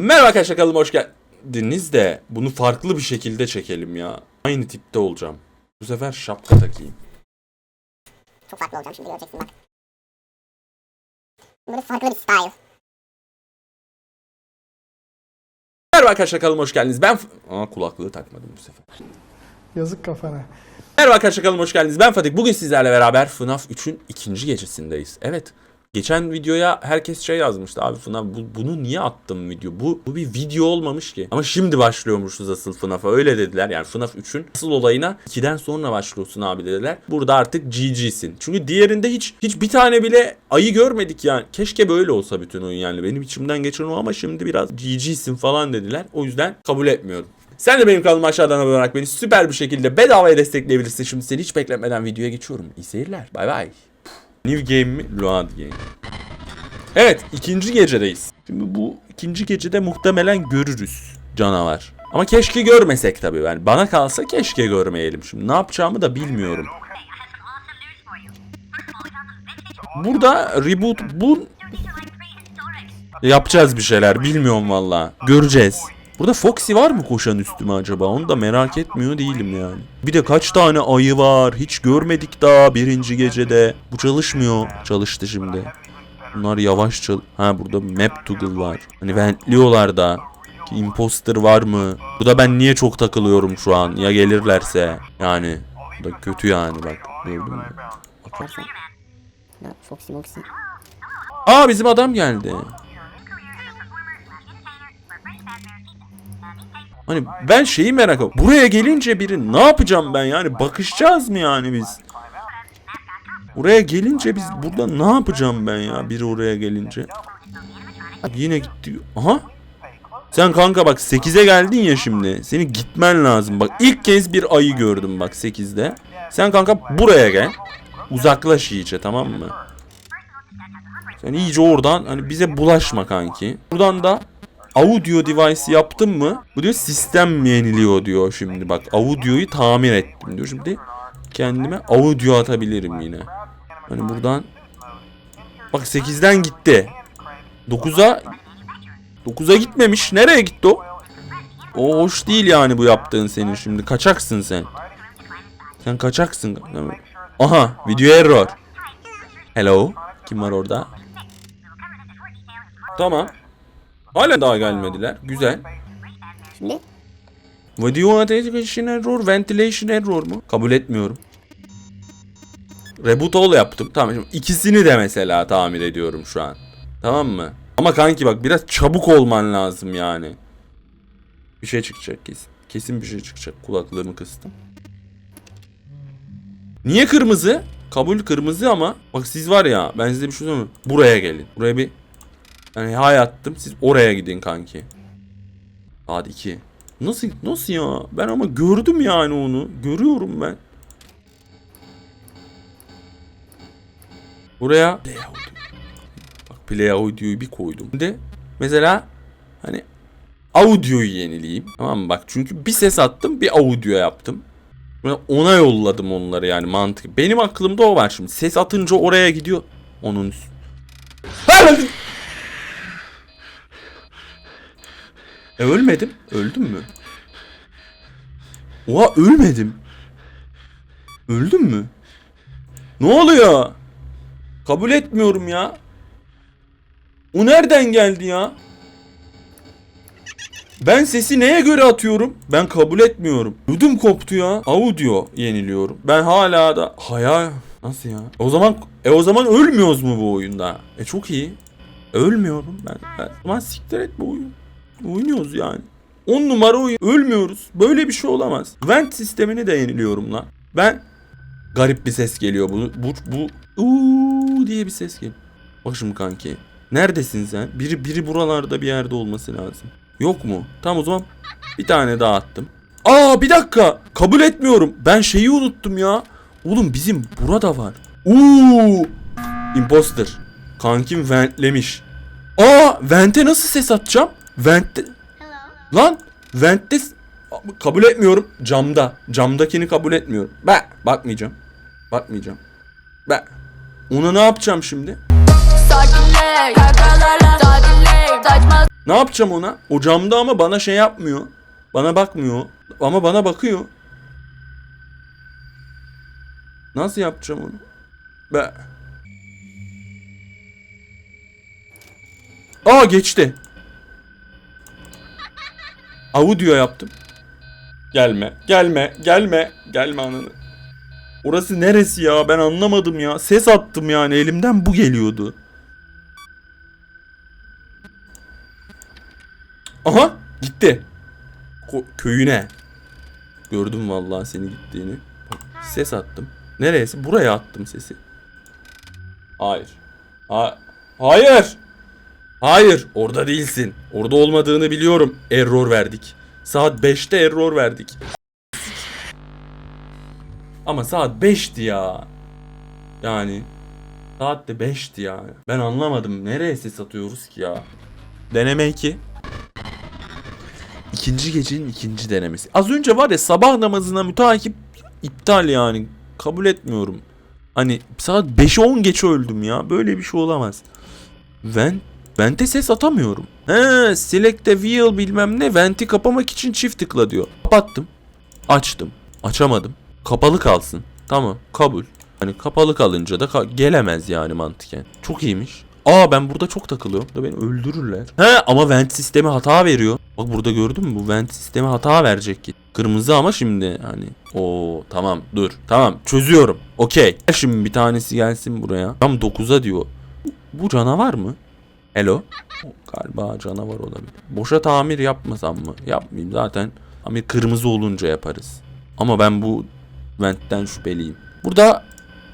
Merhaba arkadaşlar kanalıma hoş geldiniz de bunu farklı bir şekilde çekelim ya. Aynı tipte olacağım. Bu sefer şapka takayım. Çok farklı olacağım şimdi göreceksin bak. Böyle farklı bir style. Merhaba arkadaşlar kanalıma hoş geldiniz. Ben... Aa kulaklığı takmadım bu sefer. Yazık kafana. Merhaba arkadaşlar kanalıma hoş geldiniz. Ben Fatih. Bugün sizlerle beraber FNAF 3'ün ikinci gecesindeyiz. Evet. Geçen videoya herkes şey yazmıştı. Abi FNAF bu, bunu niye attım video? Bu, bu bir video olmamış ki. Ama şimdi başlıyormuşuz asıl FNAF'a. Öyle dediler. Yani FNAF 3'ün asıl olayına 2'den sonra başlıyorsun abi dediler. Burada artık GG'sin. Çünkü diğerinde hiç hiç bir tane bile ayı görmedik yani. Keşke böyle olsa bütün oyun yani. Benim içimden geçen o ama şimdi biraz GG'sin falan dediler. O yüzden kabul etmiyorum. Sen de benim kanalıma aşağıdan abone olarak beni süper bir şekilde bedavaya destekleyebilirsin. Şimdi seni hiç bekletmeden videoya geçiyorum. İyi seyirler. Bay bay. New game mi? Load game. Evet ikinci gecedeyiz. Şimdi bu ikinci gecede muhtemelen görürüz canavar. Ama keşke görmesek tabii. Yani bana kalsa keşke görmeyelim. Şimdi ne yapacağımı da bilmiyorum. Burada reboot bu yapacağız bir şeyler bilmiyorum valla. Göreceğiz. Burada Foxy var mı koşan üstüme acaba? Onu da merak etmiyor değilim yani. Bir de kaç tane ayı var? Hiç görmedik daha birinci gecede. Bu çalışmıyor. Çalıştı şimdi. Bunlar yavaş çal... Ha burada map toggle var. Hani ventliyorlar da. Ki imposter var mı? Bu da ben niye çok takılıyorum şu an? Ya gelirlerse? Yani. Bu da kötü yani bak. Gördün mü? Bakarsan. Foxy Moxy. Aa bizim adam geldi. Hani ben şeyi merak ediyorum. Buraya gelince biri ne yapacağım ben yani? Bakışacağız mı yani biz? Buraya gelince biz burada ne yapacağım ben ya biri oraya gelince? Yine gitti. Aha. Sen kanka bak 8'e geldin ya şimdi. Senin gitmen lazım. Bak ilk kez bir ayı gördüm bak 8'de. Sen kanka buraya gel. Uzaklaş iyice tamam mı? Sen iyice oradan hani bize bulaşma kanki. Buradan da audio device yaptın mı? Bu diyor sistem yeniliyor diyor şimdi bak. Audio'yu tamir ettim diyor. Şimdi kendime audio atabilirim yine. Hani buradan bak 8'den gitti. 9'a 9'a gitmemiş. Nereye gitti o? O hoş değil yani bu yaptığın senin şimdi. Kaçaksın sen. Sen kaçaksın. Aha video error. Hello. Kim var orada? Tamam. Hala daha gelmediler. Güzel. Şimdi Video authentication error, ventilation error mu? Kabul etmiyorum. Reboot all yaptım. Tamam şimdi ikisini de mesela tamir ediyorum şu an. Tamam mı? Ama kanki bak biraz çabuk olman lazım yani. Bir şey çıkacak kesin. Kesin bir şey çıkacak. Kulaklığımı kıstım. Niye kırmızı? Kabul kırmızı ama bak siz var ya ben size bir şey söyleyeyim mi? Buraya gelin. Buraya bir yani hay attım. Siz oraya gidin kanki. Hadi iki. Nasıl nasıl ya? Ben ama gördüm yani onu. Görüyorum ben. Buraya play audio. Bak play audio'yu bir koydum. Şimdi mesela hani audio'yu yenileyeyim. Tamam mı? Bak çünkü bir ses attım bir audio yaptım. Ona yolladım onları yani mantık. Benim aklımda o var şimdi. Ses atınca oraya gidiyor. Onun üst- Ha! E ölmedim. Öldüm mü? Oha ölmedim. Öldüm mü? Ne oluyor? Kabul etmiyorum ya. O nereden geldi ya? Ben sesi neye göre atıyorum? Ben kabul etmiyorum. Ödüm koptu ya. Audio yeniliyorum. Ben hala da hayal nasıl ya? O zaman e o zaman ölmüyoruz mu bu oyunda? E çok iyi. Ölmüyorum ben. ben. O zaman siktir et bu oyun. Oynuyoruz yani. 10 numara oyun. Ölmüyoruz. Böyle bir şey olamaz. Vent sistemini de yeniliyorum lan. Ben garip bir ses geliyor bu bu bu uuu diye bir ses geliyor. Bak şimdi kanki. Neredesin sen? Biri biri buralarda bir yerde olması lazım. Yok mu? Tamam o zaman bir tane daha attım. Aa bir dakika. Kabul etmiyorum. Ben şeyi unuttum ya. Oğlum bizim burada var. Uuu. Imposter. Kankim ventlemiş. Aa vente nasıl ses atacağım? Vente... Lan vente... Kabul etmiyorum. Camda. Camdakini kabul etmiyorum. Ben bakmayacağım. Bakmayacağım. Ben. Ona ne yapacağım şimdi? Ne yapacağım ona? O camda ama bana şey yapmıyor. Bana bakmıyor. Ama bana bakıyor. Nasıl yapacağım onu? Be. Aa geçti. Audio yaptım. Gelme, gelme, gelme, gelme ananı. Orası neresi ya? Ben anlamadım ya. Ses attım yani elimden bu geliyordu. Aha gitti. Ko- köyüne. Gördüm vallahi seni gittiğini. Ses attım. Neresi? Buraya attım sesi. Hayır. Ha Hayır. Hayır. Orada değilsin. Orada olmadığını biliyorum. Error verdik. Saat 5'te error verdik. Ama saat 5'ti ya. Yani saat de 5'ti ya. Ben anlamadım. Nereye ses atıyoruz ki ya? Deneme 2. İkinci gecenin ikinci denemesi. Az önce var ya sabah namazına müteakip iptal yani. Kabul etmiyorum. Hani saat 5'e 10 geç öldüm ya. Böyle bir şey olamaz. Vent, vente ses atamıyorum. He, select the wheel bilmem ne. Venti kapamak için çift tıkla diyor. Kapattım. Açtım. Açamadım. Kapalı kalsın. Tamam kabul. Hani kapalı kalınca da ka- gelemez yani mantıken. Çok iyiymiş. Aa ben burada çok takılıyorum. Da beni öldürürler. He ama vent sistemi hata veriyor. Bak burada gördün mü bu vent sistemi hata verecek ki. Kırmızı ama şimdi hani. Oo tamam dur. Tamam çözüyorum. Okey. Şimdi bir tanesi gelsin buraya. Tam 9'a diyor. Bu canavar mı? Hello? Galiba canavar olabilir. Boşa tamir yapmasam mı? Yapmayayım zaten. Tamir kırmızı olunca yaparız. Ama ben bu ventten şüpheliyim. Burada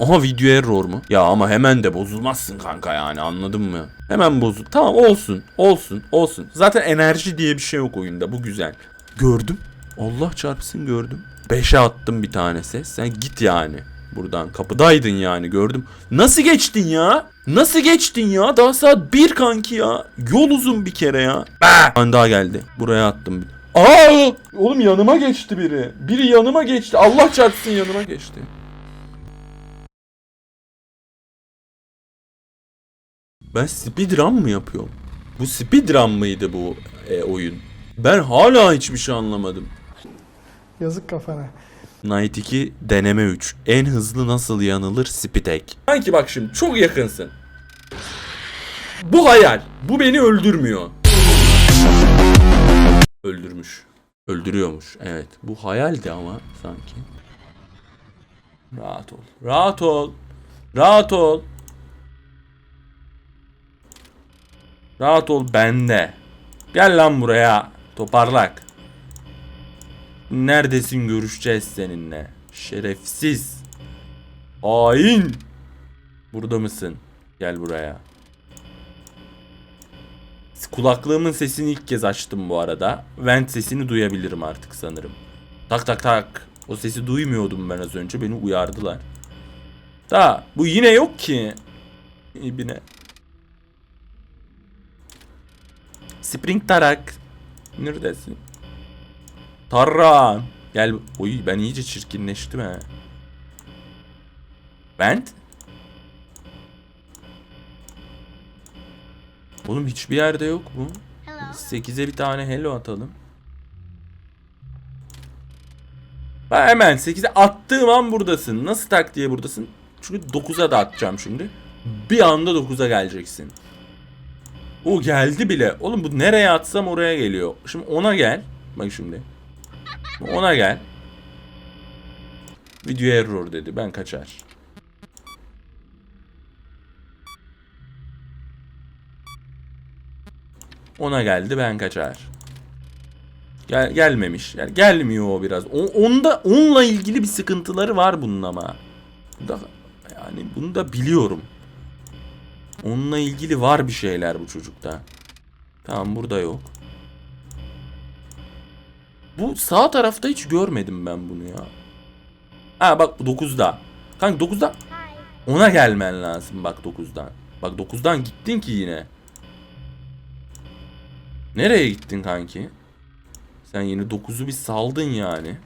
Aha video error mu? Ya ama hemen de bozulmazsın kanka yani anladın mı? Hemen bozul. Tamam olsun. Olsun. Olsun. Zaten enerji diye bir şey yok oyunda. Bu güzel. Gördüm. Allah çarpsın gördüm. 5'e attım bir tane ses. Sen git yani. Buradan kapıdaydın yani gördüm. Nasıl geçtin ya? Nasıl geçtin ya? Daha saat 1 kanki ya. Yol uzun bir kere ya. Bir daha geldi. Buraya attım. Aa! Oğlum yanıma geçti biri. Biri yanıma geçti. Allah çarpsın yanıma geçti. Ben speedrun mı yapıyorum? Bu speedrun mıydı bu e, oyun? Ben hala hiçbir şey anlamadım. Yazık kafana. Night 2 deneme 3. En hızlı nasıl yanılır Spitek. Sanki bak şimdi çok yakınsın. Bu hayal. Bu beni öldürmüyor. Öldürmüş. Öldürüyormuş. Evet. Bu hayaldi ama sanki. Rahat ol. Rahat ol. Rahat ol. Rahat ol bende. Gel lan buraya. Toparlak. Neredesin görüşeceğiz seninle. Şerefsiz. Hain. Burada mısın? Gel buraya. Kulaklığımın sesini ilk kez açtım bu arada. Vent sesini duyabilirim artık sanırım. Tak tak tak. O sesi duymuyordum ben az önce. Beni uyardılar. Da bu yine yok ki. İbine. Spring Tarak. Neredesin? Tarran. Gel. Oy ben iyice çirkinleştim he. Vent? Oğlum hiçbir yerde yok mu? 8'e bir tane hello atalım. Ha hemen 8'e attığım an buradasın. Nasıl tak diye buradasın? Çünkü 9'a da atacağım şimdi. Bir anda 9'a geleceksin. O geldi bile. Oğlum bu nereye atsam oraya geliyor. Şimdi ona gel. Bak şimdi. Ona gel. Video error dedi. Ben kaçar. Ona geldi ben kaçar. Gel gelmemiş. Yani gelmiyor o biraz. O, onda onunla ilgili bir sıkıntıları var bunun ama. Bunda yani bunu da biliyorum. Onunla ilgili var bir şeyler bu çocukta. Tamam burada yok. Bu sağ tarafta hiç görmedim ben bunu ya. Ha bak 9'da. Kanka 9'da ona gelmen lazım bak 9'dan. Bak 9'dan gittin ki yine. Nereye gittin kanki? Sen yine 9'u bir saldın yani.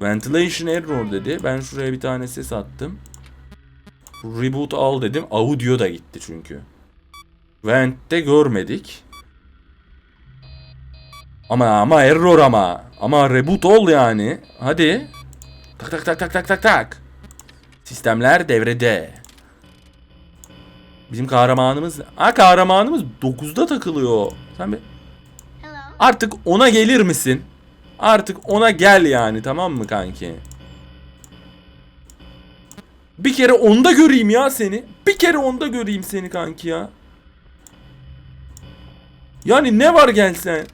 Ventilation error dedi. Ben şuraya bir tane ses attım. Reboot al dedim. Audio da gitti çünkü. Vent'te görmedik. Ama ama error ama. Ama reboot ol yani. Hadi. Tak tak tak tak tak tak tak. Sistemler devrede. Bizim kahramanımız... Ha kahramanımız 9'da takılıyor. Sen bir... Artık ona gelir misin? Artık ona gel yani tamam mı kanki? Bir kere onda göreyim ya seni. Bir kere onda göreyim seni kanki ya. Yani ne var gelsen.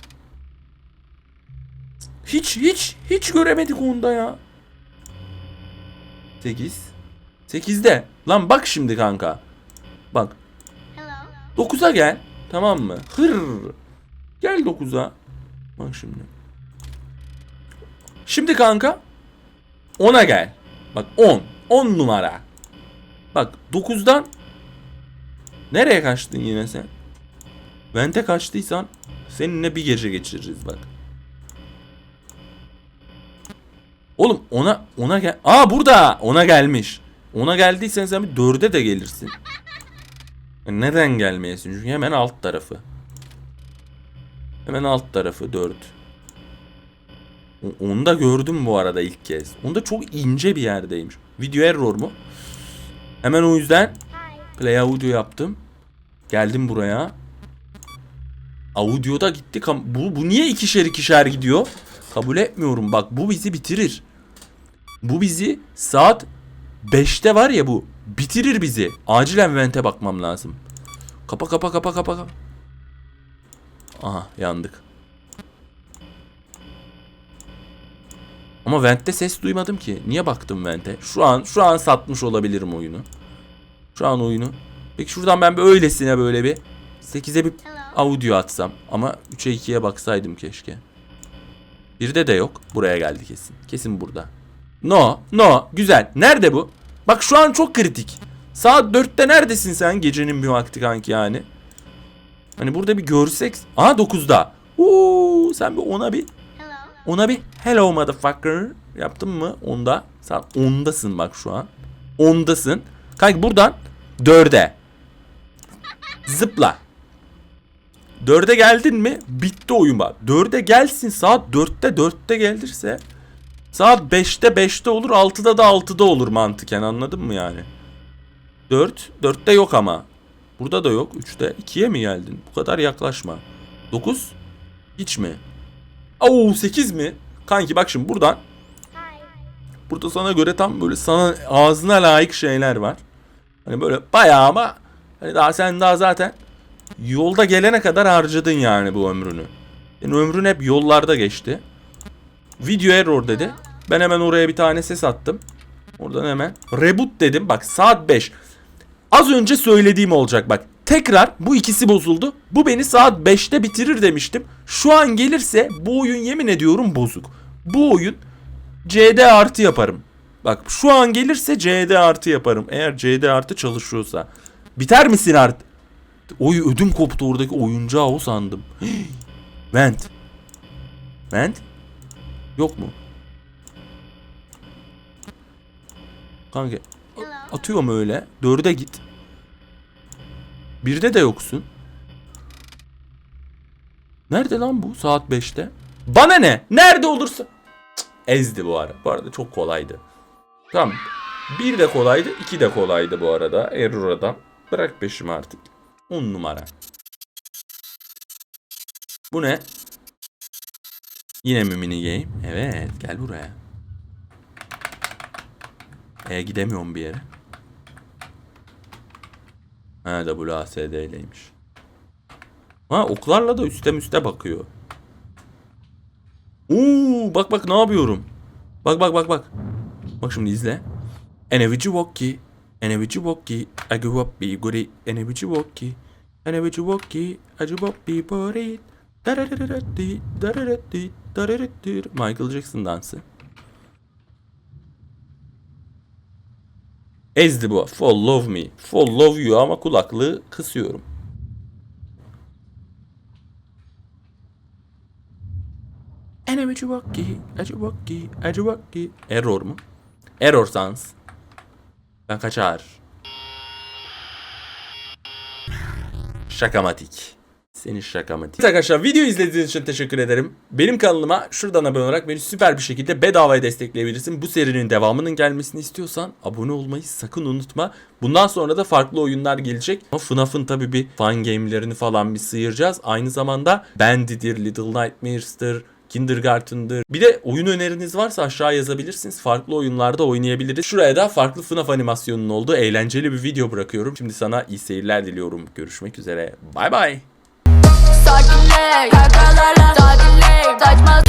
Hiç hiç hiç göremedik onda ya. 8 8'de. Lan bak şimdi kanka. Bak. 9'a gel. Tamam mı? Hır. Gel 9'a. Bak şimdi. Şimdi kanka 10'a gel. Bak 10. 10 numara. Bak 9'dan nereye kaçtın yine sen? Vente kaçtıysan seninle bir gece geçiririz bak. Oğlum ona ona gel. Aa burada ona gelmiş. Ona geldiysen sen bir dörde de gelirsin. E Neden gelmeyesin? Çünkü hemen alt tarafı. Hemen alt tarafı 4. O- Onu da gördüm bu arada ilk kez. Onda çok ince bir yerdeymiş. Video error mu? Hemen o yüzden play audio yaptım. Geldim buraya. Audio'da gitti. Bu, bu niye ikişer ikişer gidiyor? Kabul etmiyorum. Bak bu bizi bitirir. Bu bizi saat 5'te var ya bu. Bitirir bizi. Acilen vente bakmam lazım. Kapa kapa kapa kapa kapa. Aha yandık. Ama Vent'te ses duymadım ki. Niye baktım Vent'e? Şu an şu an satmış olabilirim oyunu. Şu an oyunu. Peki şuradan ben bir öylesine böyle bir 8'e bir audio atsam. Ama 3'e 2'ye baksaydım keşke. Birde de yok. Buraya geldi kesin. Kesin burada. No, no. Güzel. Nerede bu? Bak şu an çok kritik. Saat 4'te neredesin sen gecenin bir vakti kanki yani? Hani burada bir görsek. Aha 9'da. Uuu sen bir ona bir ona bir hello motherfucker yaptın mı onda? Sen ondasın bak şu an. Ondasın. Kanki buradan 4'e. Zıpla. 4'e geldin mi bitti oyun bak. 4'e gelsin saat 4'te 4'te gelirse saat 5'te 5'te olur 6'da da 6'da olur mantıken anladın mı yani? 4 4'te yok ama. Burada da yok. 3'te 2'ye mi geldin? Bu kadar yaklaşma. 9 hiç mi? Oo 8 mi? Kanki bak şimdi buradan Burada sana göre tam böyle sana ağzına layık şeyler var. Hani böyle bayağı ama hani daha sen daha zaten yolda gelene kadar harcadın yani bu ömrünü. Senin ömrün hep yollarda geçti. Video error dedi. Ben hemen oraya bir tane ses attım. Oradan hemen reboot dedim. Bak saat 5. Az önce söylediğim olacak bak. Tekrar bu ikisi bozuldu. Bu beni saat 5'te bitirir demiştim. Şu an gelirse bu oyun yemin ediyorum bozuk. Bu oyun CD artı yaparım. Bak şu an gelirse CD artı yaparım. Eğer CD artı çalışıyorsa. Biter misin artık? Oy ödüm koptu oradaki oyuncağı o sandım. Vent. Vent? Yok mu? Kanka atıyorum öyle. Dörde git. Birde de yoksun. Nerede lan bu saat 5'te? Bana ne? Nerede olursa. Cık, ezdi bu arada. Bu arada çok kolaydı. Tamam. Bir de kolaydı, iki de kolaydı bu arada. Error adam. Bırak peşimi artık. 10 numara. Bu ne? Yine mi mini game? Evet, gel buraya. E gidemiyorum bir yere. Ha WASD'leymiş. Ha oklarla da üstte üste bakıyor. Oo bak bak ne yapıyorum. Bak bak bak bak. Bak şimdi izle. Enevici Wokki. Enevici Wokki. I grew up be goody. Enevici Wokki. Enevici Wokki. Dararati, dararati. Michael Jackson dansı. Ezdi bu. Follow me. Follow you ama kulaklığı kısıyorum. Chewbacca? Chewbacca, Chewbacca. Error mu? Error sans. Ben kaçar. Şakamatik. Seni şakamatik. Evet arkadaşlar video izlediğiniz için teşekkür ederim. Benim kanalıma şuradan abone olarak beni süper bir şekilde bedavaya destekleyebilirsin. Bu serinin devamının gelmesini istiyorsan abone olmayı sakın unutma. Bundan sonra da farklı oyunlar gelecek. Ama FNAF'ın tabi bir fan game'lerini falan bir sıyıracağız. Aynı zamanda Bandy'dir, Little Nightmares'tır, Kindergarten'dır. Bir de oyun öneriniz varsa aşağı yazabilirsiniz. Farklı oyunlarda oynayabiliriz. Şuraya da farklı FNAF animasyonunun olduğu eğlenceli bir video bırakıyorum. Şimdi sana iyi seyirler diliyorum. Görüşmek üzere. Bay bay. Sakinleş. Kakalarla sakinleş. Saçma